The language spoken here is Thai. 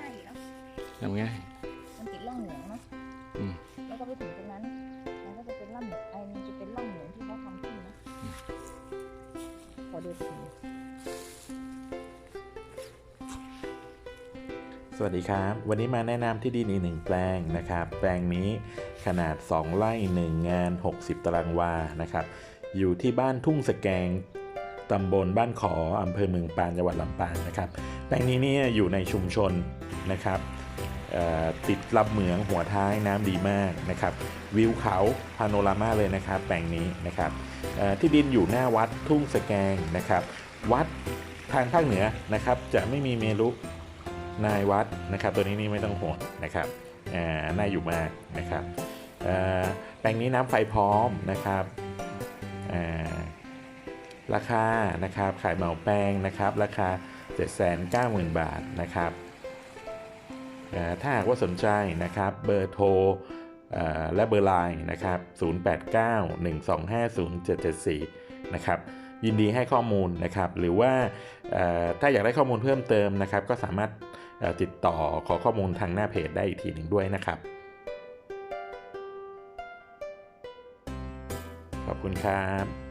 ง่ายอยู่แล้วทำง่ายมันติดร่องเหลืองเนาะอืมแล้วก็ไปถึงตรงนั้นมันก็จะเป็นร่องไอ้มันจะเป็นร่องเหลืองที่เขาทำขึ้นนะพอเดินไปถึงสวัสดีครับ วันนี้มาแนะนำที่ดินอีกหนึ่งแปลงนะครับ แปลงนี้ขนาด 2 ไร่ 1 งาน 60 ตารางวานะครับ อยู่ที่บ้านทุ่งสแกง ตำบลบ้านขออำเภอเมืองปานจังหวัดลำปางนะครับแปลงนี้เนี่ยอยู่ในชุมชนนะครับติดลำเหมืองหัวท้ายน้ำดีมากนะครับวิวเขาพาโนรามาเลยนะครับแปลงนี้นะครับที่ดินอยู่หน้าวัดทุ่งสแกงนะครับวัดทางภาคเหนือนะครับจะไม่มีเมรุนายวัดนะครับ ตัวนี้นี่ไม่ต้องห่วงนะครับน่าอยู่มากนะครับแปลงนี้น้ำไฟพร้อมนะครับ ราคานะครับขายเหมาแปลงนะครับราคา 790,000 บาทนะครับถ้าหากว่าสนใจนะครับเบอร์โทรและเบอร์ไลน์นะครับ 0891250774 นะครับ ยินดีให้ข้อมูลนะครับ หรือว่าถ้าอยากได้ข้อมูลเพิ่มเติมนะครับ ก็สามารถติดต่อขอข้อมูลทางหน้าเพจได้อีกทีหนึ่งด้วยนะครับ ขอบคุณครับ